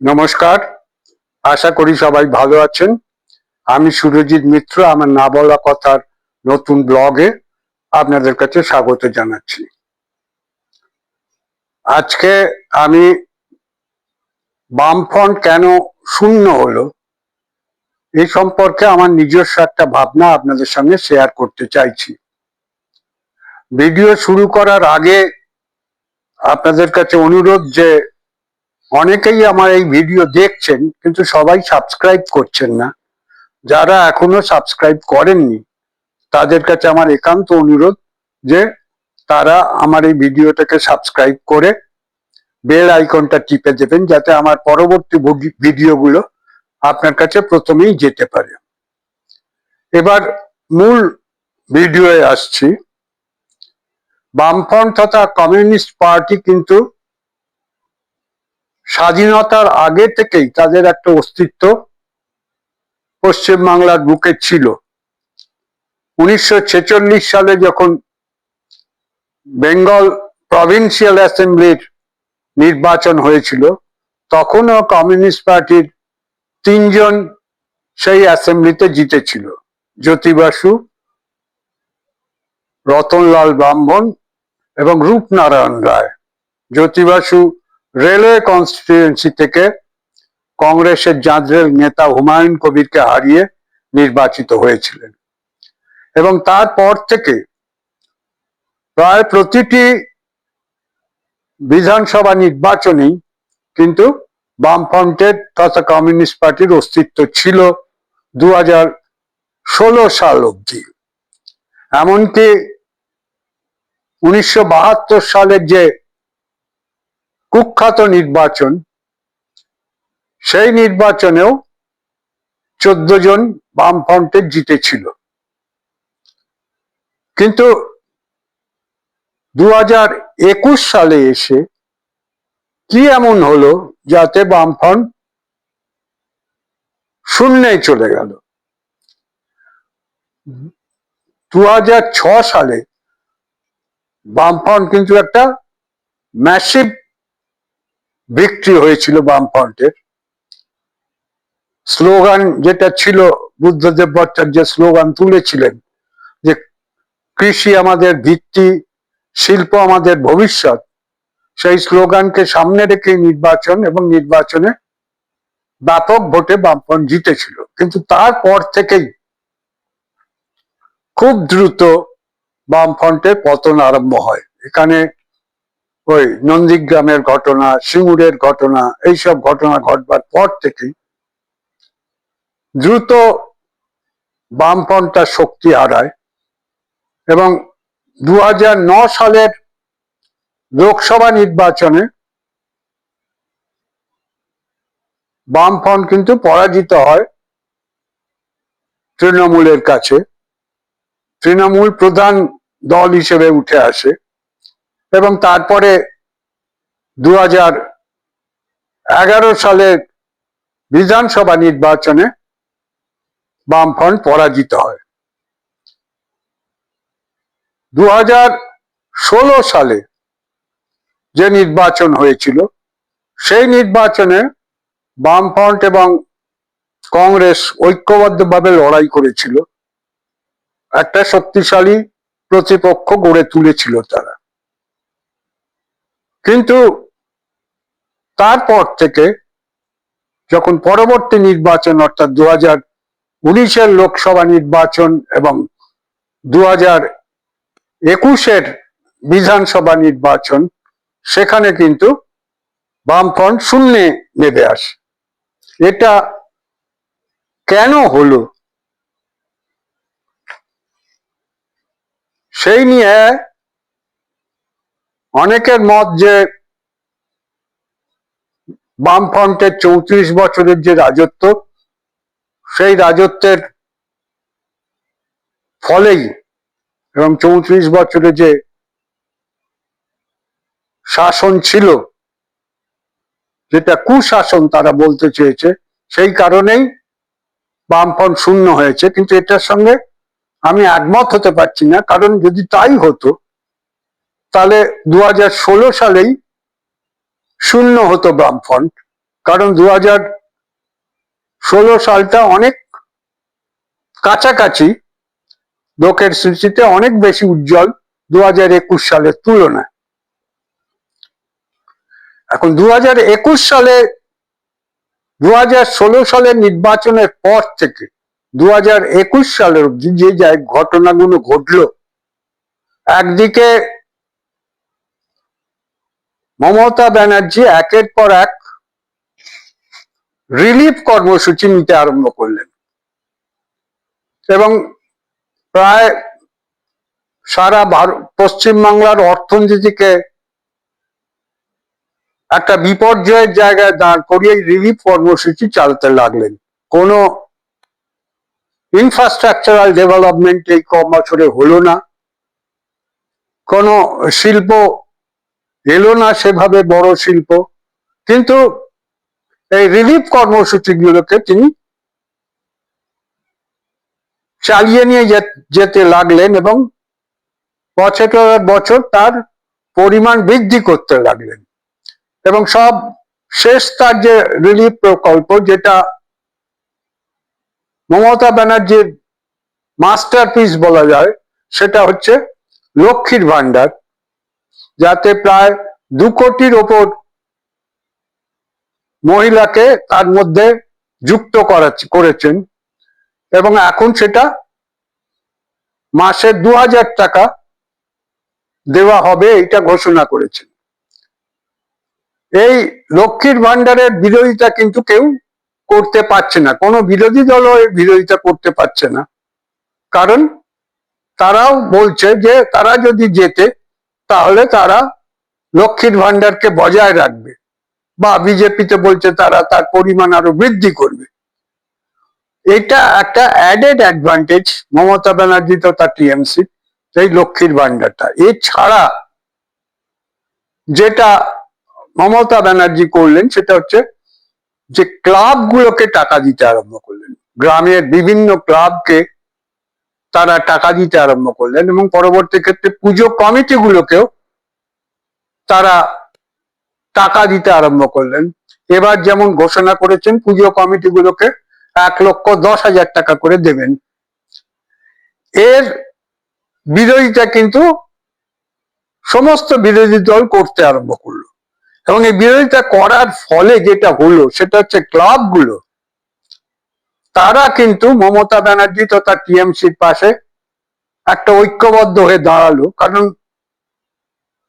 নমস্কার। আশা করি সবাই ভালো আছেন। আমি সুরজিৎ মিত্র, আমার না বলা কথার নতুন ব্লগে আপনাদের কাছে স্বাগত জানাচ্ছি। আজকে আমি বামফ্রন্ট কেন শূন্য হলো এই সম্পর্কে আমার নিজস্ব একটা ভাবনা আপনাদের সঙ্গে শেয়ার করতে চাইছি। ভিডিও শুরু করার আগে আপনাদের কাছে অনুরোধ যে অনেকেই আমার এই ভিডিও দেখছেন, কিন্তু সবাই সাবস্ক্রাইব করছেন না। যারা এখনও সাবস্ক্রাইব করেননি, তাদের কাছে আমার একান্ত অনুরোধ যে তারা আমার এই ভিডিওটাকে সাবস্ক্রাইব করে বেল আইকনটা টিপে দেবেন, যাতে আমার পরবর্তী ভুডি- ভিডিওগুলো আপনার কাছে প্রথমেই যেতে পারে। এবার মূল ভিডিওয়ে আসছি। বামফ্রন্ট তথা কমিউনিস্ট পার্টি কিন্তু স্বাধীনতার আগে থেকেই তাদের একটা অস্তিত্ব পশ্চিমবাংলার বুকে ছিল। উনিশশো ছেচল্লিশ সালে যখন বেঙ্গল প্রভিন্সিয়াল অ্যাসেম্বলির নির্বাচন হয়েছিল, তখনও কমিউনিস্ট পার্টির তিনজন সেই অ্যাসেম্বলিতে জিতেছিল। জ্যোতি বাসু, রতনলাল ব্রাহ্মণ এবং রূপনারায়ণ রায়। জ্যোতি বাসু রেলওয়ে কনস্টিটিউয়েন্সি থেকে কংগ্রেসের জাঁদরেল নেতা হুমায়ুন কবিরকে হারিয়ে নির্বাচিত হয়েছিলেন। এবং তারপর থেকে প্রায় প্রতিটি বিধানসভা নির্বাচনেই কিন্তু বামফ্রন্টের তথা কমিউনিস্ট পার্টির অস্তিত্ব ছিল দু ষোলো সাল অবধি। এমনকি উনিশশো বাহাত্তর সালের যে কুখ্যাত নির্বাচন, সেই নির্বাচনেও চোদ্দ জন বামফ্রন্টের জিতেছিল। কিন্তু দু হাজার একুশ সালে এসে কি এমন হলো যাতে বামফ্রন্ট শূন্যে চলে গেল? দু সালে বামফ্রন্ট কিন্তু একটা ম্যাসিভ বিক্রি হয়েছিল বামফ্রন্টের। স্লোগান যেটা ছিল বুদ্ধদেব ভট্টাচার্য স্লোগান তুলেছিলেন যে, কৃষি আমাদের ভিত্তি, শিল্প আমাদের ভবিষ্যৎ। সেই স্লোগানকে সামনে রেখে নির্বাচন এবং নির্বাচনে ব্যাপক ভোটে বামফ্রন্ট জিতেছিল। কিন্তু তারপর থেকেই খুব দ্রুত বামফ্রন্টের পতন আরম্ভ হয়। এখানে ওই নন্দীগ্রামের ঘটনা সিঙ্গুরের ঘটনা, এইসব ঘটনা ঘটবার পর থেকেই দ্রুত তার শক্তি হারায় এবং দু সালের লোকসভা নির্বাচনে বামফ্রন্ট কিন্তু পরাজিত হয় তৃণমূলের কাছে। তৃণমূল প্রধান দল হিসেবে উঠে আসে। এবং তারপরে দু এগারো সালের বিধানসভা নির্বাচনে বামফ্রন্ট পরাজিত হয়। দু হাজার ষোলো সালে যে নির্বাচন হয়েছিল, সেই নির্বাচনে বামফ্রন্ট এবং কংগ্রেস ঐক্যবদ্ধভাবে লড়াই করেছিল। একটা শক্তিশালী প্রতিপক্ষ গড়ে তুলেছিল তারা। কিন্তু তারপর থেকে যখন পরবর্তী নির্বাচন, অর্থাৎ দু হাজার উনিশের লোকসভা নির্বাচন এবং দু হাজার একুশের বিধানসভা নির্বাচন, সেখানে কিন্তু বামফ্রন্ট শূন্যে নেমে আসে। এটা কেন হলো? সেই নিয়ে অনেকের মত যে বামফ্রন্টের চৌত্রিশ বছরের যে রাজত্ব, সেই রাজত্বের ফলেই এবং চৌত্রিশ বছরে যে শাসন ছিল, যেটা কুশাসন তারা বলতে চেয়েছে, সেই কারণেই বামফ্রন্ট শূন্য হয়েছে। কিন্তু এটার সঙ্গে আমি একমত হতে পারছি না, কারণ যদি তাই হতো তাহলে দু হাজার ষোলো সালেই শূন্য হতো বামফ্রন্ট কারণ দু ষোলো সালটা অনেক কাছাকাছি লোকের স্মৃতিতে অনেক বেশি উজ্জ্বল দু হাজার একুশ সালের তুলনায় এখন দু হাজার একুশ সালে দু হাজার ষোলো সালের নির্বাচনের পর থেকে দু হাজার একুশ সালের অব্দি যে ঘটনাগুলো ঘটলো একদিকে মমতা ব্যানার্জি একের পর এক রিলিফ কর্মসূচি নিতে আরম্ভ করলেন। এবং প্রায় সারা ভারত পশ্চিমবাংলার অর্থনীতিকে একটা বিপর্যয়ের জায়গায় দাঁড় করিয়ে রিলিফ কর্মসূচি চালাতে লাগলেন। কোনো ইনফ্রাস্ট্রাকচারাল ডেভেলপমেন্ট এই ক বছরে হলো না। কোনো শিল্প এলো না সেভাবে বড় শিল্প। কিন্তু এই রিলিফ কর্মসূচিগুলোকে তিনি চালিয়ে নিয়ে যেতে লাগলেন এবং বছর বছর তার পরিমাণ বৃদ্ধি করতে লাগলেন। এবং সব শেষ তার যে রিলিফ প্রকল্প যেটা মমতা ব্যানার্জির মাস্টারপিস বলা যায়, সেটা হচ্ছে লক্ষ্মীর ভান্ডার যাতে প্রায় দু কোটির ওপর মহিলাকে তার মধ্যে যুক্ত করেছেন। এবং এখন সেটা মাসে দু হাজার টাকা দেওয়া হবে এটা ঘোষণা করেছেন। এই লক্ষ্মীর ভান্ডারের বিরোধিতা কিন্তু কেউ করতে পারছে না। কোনো বিরোধী দলও এর বিরোধিতা করতে পারছে না। কারণ তারাও বলছে যে তারা যদি যেতে তাহলে তারা লক্ষ্মীর ভান্ডারকে বজায় রাখবে বা বিজেপিতে বলছে তারা তার পরিমাণ আরও বৃদ্ধি করবে। এটা একটা অ্যাডেড অ্যাডভান্টেজ মমতা ব্যানার্জি তো তার টিএমসি এই লক্ষ্মীর ভান্ডারটা এছাড়া যেটা মমতা ব্যানার্জি করলেন সেটা হচ্ছে যে ক্লাবগুলোকে টাকা দিতে আরম্ভ করলেন। গ্রামের বিভিন্ন ক্লাবকে তারা টাকা দিতে আরম্ভ করলেন এবং পরবর্তী ক্ষেত্রে পুজো কমিটিগুলোকেও তারা টাকা দিতে আরম্ভ করলেন। এবার যেমন ঘোষণা করেছেন, পুজো কমিটিগুলোকে এক লক্ষ দশ হাজার টাকা করে দেবেন। এর বিরোধিতা কিন্তু সমস্ত বিরোধী দল করতে আরম্ভ করল। এবং এই বিরোধিতা করার ফলে যেটা হলো, সেটা হচ্ছে ক্লাবগুলো তারা কিন্তু মমতা ব্যানার্জি তথা টিএমসির পাশে একটা ঐক্যবদ্ধ হয়ে দাঁড়াল। কারণ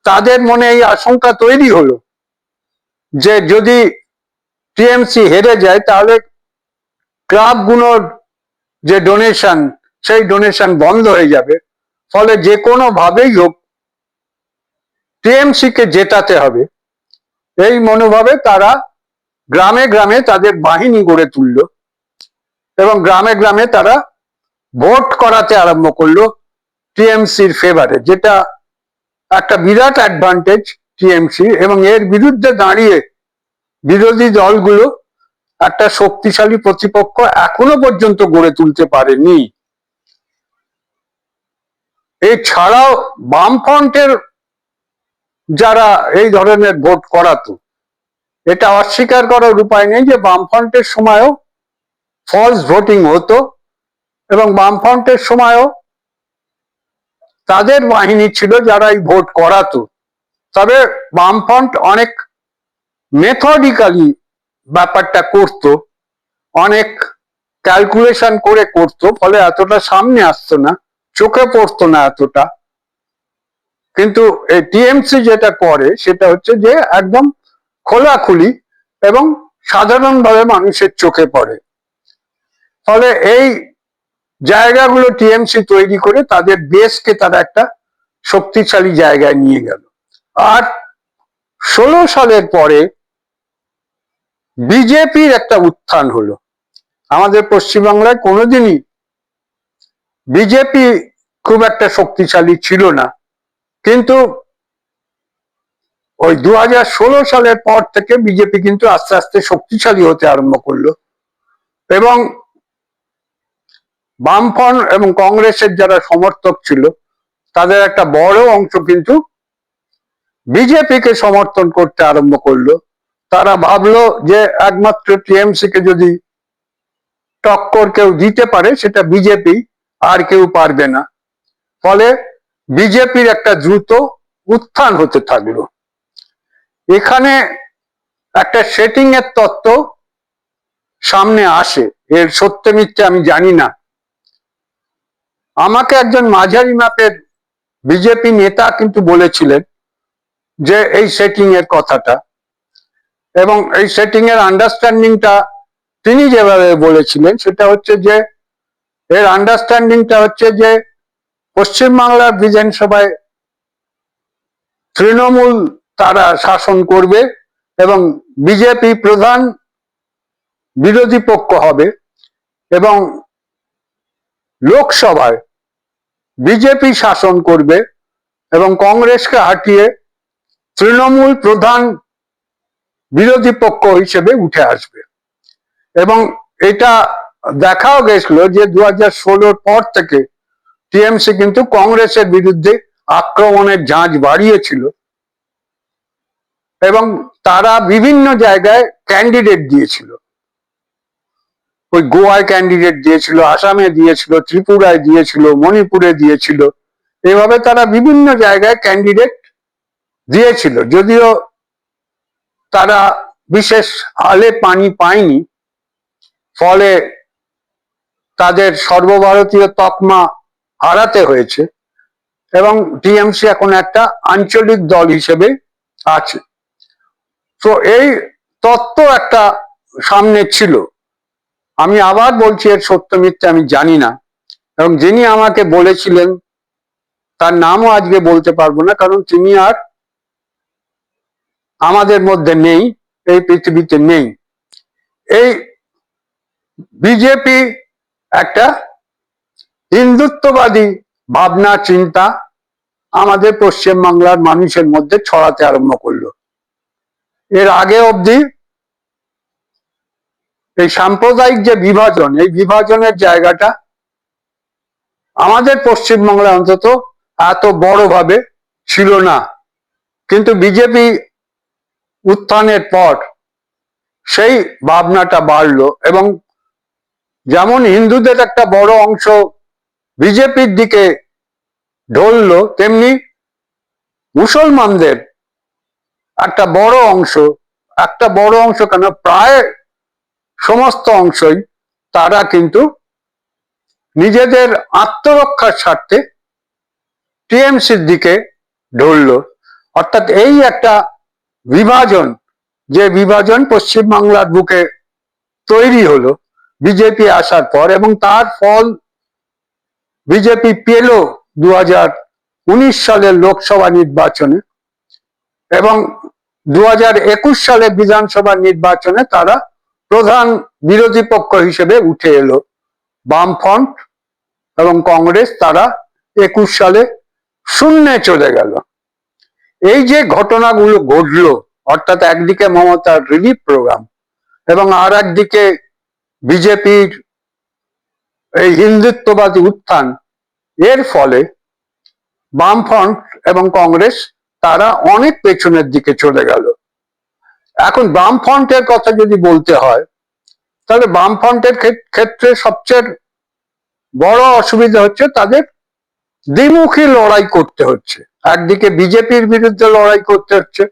তাদের মনে এই আশঙ্কা তৈরি হলো যে যদি টিএমসি হেরে যায়, তাহলে ক্লাবগুলোর যে ডোনেশন, সেই ডোনেশন বন্ধ হয়ে যাবে। ফলে যে কোনো ভাবেই হোক টিএমসি কে জেতাতে হবে। এই মনোভাবে তারা গ্রামে গ্রামে তাদের বাহিনী গড়ে তুললো। এবং গ্রামে গ্রামে তারা ভোট করাতে আরম্ভ করল টিএমসির ফেভারে যেটা একটা বিরাট অ্যাডভান্টেজ টিএমসি এবং এর বিরুদ্ধে দাঁড়িয়ে বিরোধী দলগুলো একটা শক্তিশালী প্রতিপক্ষ এখনও পর্যন্ত গড়ে তুলতে পারেনি। এছাড়াও বামফ্রন্টের যারা এই ধরনের ভোট করাতো, এটা অস্বীকার করার উপায় নেই যে বামফ্রন্টের সময়ও ফলস ভোটিং হতো এবং বামফ্রন্টের সময়ও তাদের বাহিনী ছিল যারা এই ভোট করাতো। তবে বামফ্রন্ট অনেক মেথডিক্যালি ব্যাপারটা করত, অনেক ক্যালকুলেশন করে করত, ফলে এতটা সামনে আসতো না, চোখে পড়তো না এতটা। কিন্তু এই টিএমসি যেটা করে সেটা হচ্ছে যে একদম খোলাখুলি এবং সাধারণভাবে মানুষের চোখে পড়ে। ফলে এই জায়গাগুলো টিএমসি তৈরি করে তাদের বেসকে তারা একটা শক্তিশালী জায়গায় নিয়ে গেল। আর ষোলো সালের পরে বিজেপির একটা উত্থান হলো। আমাদের পশ্চিমবাংলায় কোনোদিনই বিজেপি খুব একটা শক্তিশালী ছিল না। কিন্তু ওই দু সালের পর থেকে বিজেপি কিন্তু আস্তে আস্তে শক্তিশালী হতে আরম্ভ করল। এবং বামফ্রন্ট এবং কংগ্রেসের যারা সমর্থক ছিল, তাদের একটা বড় অংশ কিন্তু বিজেপিকে সমর্থন করতে আরম্ভ করল। তারা ভাবলো যে একমাত্র টিএমসি কে যদি টক্কর কেউ দিতে পারে, সেটা বিজেপি, আর কেউ পারবে না। ফলে বিজেপির একটা দ্রুত উত্থান হতে থাকল। এখানে একটা সেটিং এর তত্ত্ব সামনে আসে। এর সত্য মিথ্যে আমি জানি না। আমাকে একজন মাঝারি মাপের বিজেপি নেতা কিন্তু বলেছিলেন যে এই সেটিং এর কথাটা এবং এই সেটিং এর আন্ডারস্ট্যান্ডিংটা তিনি যেভাবে বলেছিলেন সেটা হচ্ছে যে, এর আন্ডারস্ট্যান্ডিংটা হচ্ছে যে পশ্চিমবাংলার বিধানসভায় তৃণমূল তারা শাসন করবে এবং বিজেপি প্রধান বিরোধী পক্ষ হবে এবং লোকসভায় বিজেপি শাসন করবে এবং কংগ্রেসকে হাঁটিয়ে তৃণমূল প্রধান বিরোধী পক্ষ হিসেবে উঠে আসবে। এবং এটা দেখাও গেছিল যে দু হাজার ষোলোর পর থেকে টিএমসি কিন্তু কংগ্রেসের বিরুদ্ধে আক্রমণের ঝাঁজ বাড়িয়েছিল এবং তারা বিভিন্ন জায়গায় ক্যান্ডিডেট দিয়েছিল। ওই গোয়ায় ক্যান্ডিডেট দিয়েছিল, আসামে দিয়েছিল, ত্রিপুরায় দিয়েছিল, মণিপুরে দিয়েছিল। এভাবে তারা বিভিন্ন জায়গায় ক্যান্ডিডেট দিয়েছিল। যদিও তারা বিশেষ আলে পানি পায়নি, ফলে তাদের সর্বভারতীয় তকমা হারাতে হয়েছে এবং টিএমসি এখন একটা আঞ্চলিক দল হিসেবে আছে। তো এই তত্ত্ব একটা সামনে ছিল। আমি আবার বলছি, এর সত্য মিথ্যে আমি জানি না। এবং যিনি আমাকে বলেছিলেন, তার নামও আজকে বলতে পারব না, কারণ তিনি আর আমাদের মধ্যে নেই, এই পৃথিবীতে নেই। এই বিজেপি একটা হিন্দুত্ববাদী ভাবনা, চিন্তা আমাদের পশ্চিমবাংলার মানুষের মধ্যে ছড়াতে আরম্ভ করল। এর আগে অবধি এই সাম্প্রদায়িক যে বিভাজন, এই বিভাজনের জায়গাটা আমাদের পশ্চিমবাংলা অন্তত এত বড়ভাবে ছিল না। কিন্তু বিজেপি উত্থানের পর সেই ভাবনাটা বাড়লো এবং যেমন হিন্দুদের একটা বড় অংশ বিজেপির দিকে ঢললো, তেমনি মুসলমানদের একটা বড় অংশ, একটা বড় অংশ কেন? প্রায় সমস্ত অংশই তারা কিন্তু নিজেদের আত্মরক্ষার স্বার্থে টিএমসির দিকে ঢলল। অর্থাৎ এই একটা বিভাজন, যে বিভাজন পশ্চিমবাংলার বুকে তৈরি হলো, বিজেপি আসার পর এবং তার ফল বিজেপি পেল দু সালের লোকসভা নির্বাচনে এবং দু হাজার একুশ সালে বিধানসভা নির্বাচনে তারা প্রধান বিরোধী পক্ষ হিসেবে উঠে এলো বামফ্রন্ট এবং কংগ্রেস, তারা একুশ সালে শূন্যে চলে গেল। এই যে ঘটনাগুলো ঘটলো, অর্থাৎ একদিকে মমতার রিলিফ প্রোগ্রাম এবং আর একদিকে বিজেপির এই হিন্দুত্ববাদী উত্থান, এর ফলে বামফ্রন্ট এবং কংগ্রেস, তারা অনেক পেছনের দিকে চলে গেল। এখন বামফ্রন্টের কথা যদি বলতে হয়, তাহলে বামফ্রন্টের ক্ষেত্রে সবচেয়ে বড় অসুবিধা হচ্ছে তাদের দ্বিমুখী লড়াই করতে হচ্ছে। একদিকে বিজেপির বিরুদ্ধে লড়াই করতে হচ্ছে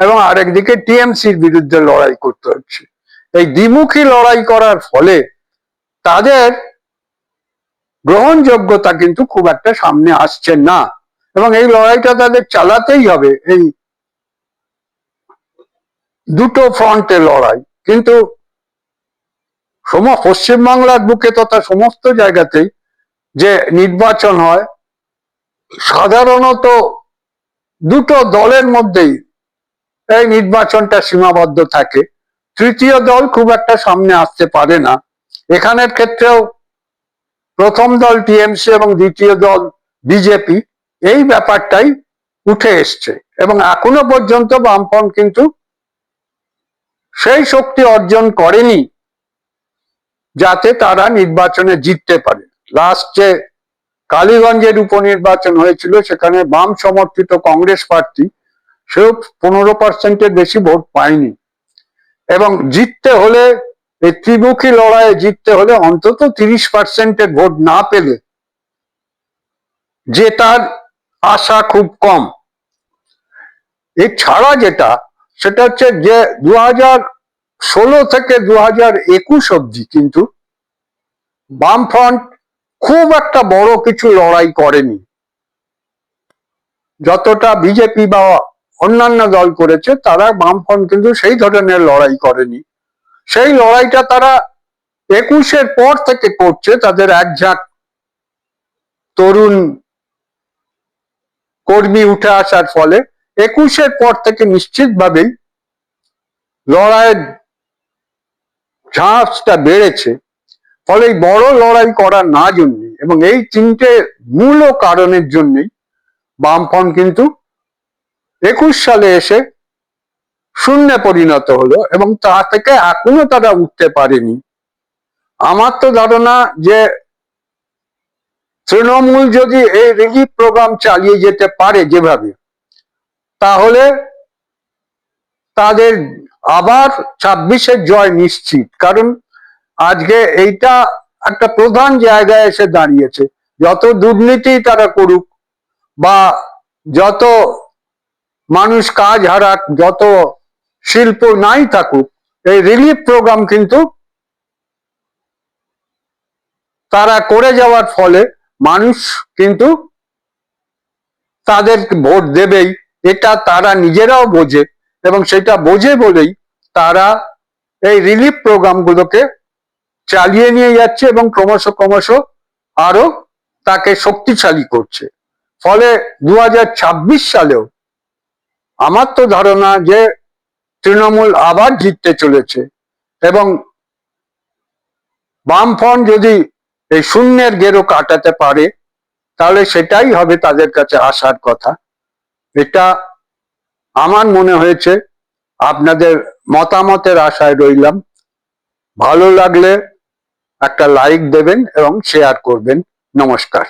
এবং আরেকদিকে টিএমসির বিরুদ্ধে লড়াই করতে হচ্ছে। এই দ্বিমুখী লড়াই করার ফলে তাদের গ্রহণযোগ্যতা কিন্তু খুব একটা সামনে আসছে না এবং এই লড়াইটা তাদের চালাতেই হবে। এই দুটো ফ্রন্টে লড়াই। কিন্তু পশ্চিমবাংলার বুকে তথা সমস্ত জায়গাতেই যে নির্বাচন হয়, সাধারণত দুটো দলের মধ্যেই এই নির্বাচনটা সীমাবদ্ধ থাকে। তৃতীয় দল খুব একটা সামনে আসতে পারে না। এখানের ক্ষেত্রেও প্রথম দল টিএমসি এবং দ্বিতীয় দল বিজেপি এই ব্যাপারটাই উঠে এসছে। এবং এখনও পর্যন্ত বামফ্রন্ট কিন্তু সেই শক্তি অর্জন করেনি যাতে তারা নির্বাচনে জিততে পারে। লাস্ট যে কালীগঞ্জের উপনির্বাচন হয়েছিল, সেখানে বাম সমর্থিত কংগ্রেস প্রার্থী সেও পনেরো পার্সেন্টের বেশি ভোট পায়নি। এবং জিততে হলে, এই ত্রিমুখী লড়াইয়ে জিততে হলে অন্তত তিরিশ পার্সেন্টের ভোট না পেলে জেতার আশা খুব কম। এছাড়া যেটা সেটা হচ্ছে যে দু ষোলো থেকে দু হাজার একুশ অব্দি কিন্তু বামফ্রন্ট খুব একটা বড় কিছু লড়াই করেনি। যতটা বিজেপি বা অন্যান্য দল করেছে, তারা বামফ্রন্ট কিন্তু সেই ধরনের লড়াই করেনি। সেই লড়াইটা তারা একুশের পর থেকে করছে, তাদের এক ঝাঁক তরুণ কর্মী উঠে আসার ফলে। একুশের পর থেকে নিশ্চিতভাবেই লড়াইয়ের ঝাঁসটা বেড়েছে। ফলে বড় লড়াই করার না জন্যে এবং এই তিনটে মূল কারণের জন্যই বামফ্রন্ট কিন্তু একুশ সালে এসে শূন্যে পরিণত হলো এবং তা থেকে এখনও তারা উঠতে পারেনি। আমার তো ধারণা যে তৃণমূল যদি এই রিলিফ প্রোগ্রাম চালিয়ে যেতে পারে যেভাবে তাহলে তাদের আবার ছাব্বিশের জয় নিশ্চিত। কারণ আজকে এইটা একটা প্রধান জায়গায় এসে দাঁড়িয়েছে। যত দুর্নীতি তারা করুক বা যত মানুষ কাজ হারাক, যত শিল্প নাই থাকুক, এই রিলিফ প্রোগ্রাম কিন্তু তারা করে যাওয়ার ফলে মানুষ কিন্তু তাদের ভোট দেবেই। এটা তারা নিজেরাও বোঝে এবং সেটা বোঝে বলেই তারা এই রিলিফ প্রোগ্রামগুলোকে চালিয়ে নিয়ে যাচ্ছে এবং ক্রমশ ক্রমশ আরও তাকে শক্তিশালী করছে। ফলে দু হাজার ছাব্বিশ সালেও আমার তো ধারণা যে তৃণমূল আবার জিততে চলেছে এবং বামফ্রন্ট যদি এই শূন্যের গেরো কাটাতে পারে, তাহলে সেটাই হবে তাদের কাছে আসার কথা। এটা আমার মনে হয়েছে, আপনাদের মতামতের আশায় রইলাম। ভালো লাগলে একটা লাইক দেবেন এবং শেয়ার করবেন। নমস্কার।